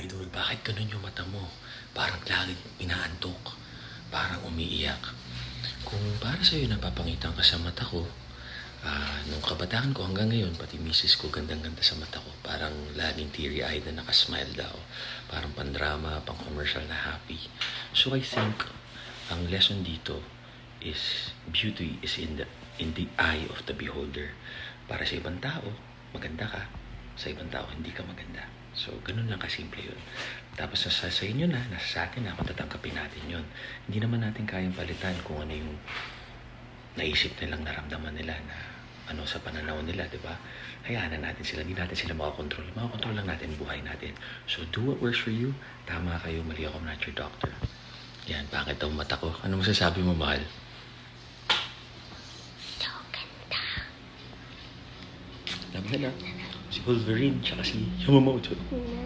Idol, bakit ganun yung mata mo? Parang laging inaantok. Parang umiiyak. Kung para sa'yo napapangitan ka sa mata ko, ah, nung kabataan ko hanggang ngayon, pati misis ko, gandang-ganda sa mata ko. Parang laging teary-eyed na nakasmile daw. Parang pandrama, pang commercial na happy. So I think, ang lesson dito is beauty is in the in the eye of the beholder. Para sa ibang tao, maganda ka. Sa ibang tao, hindi ka maganda. So, ganun lang kasimple yun. Tapos nasa sa inyo na, nasa sa atin na kung natin yun. Hindi naman natin kayang palitan kung ano yung naisip nilang naramdaman nila na ano sa pananaw nila, di ba? Hayaan na natin sila, hindi natin sila makakontrol. Makakontrol lang natin buhay natin. So, do what works for you. Tama kayo, mali ako, I'm not your doctor. Yan, bakit daw mata ko? Ano masasabi mo, mahal? So ganda. Love na lang. Si Wolverine, tsaka si Yamamoto. Na.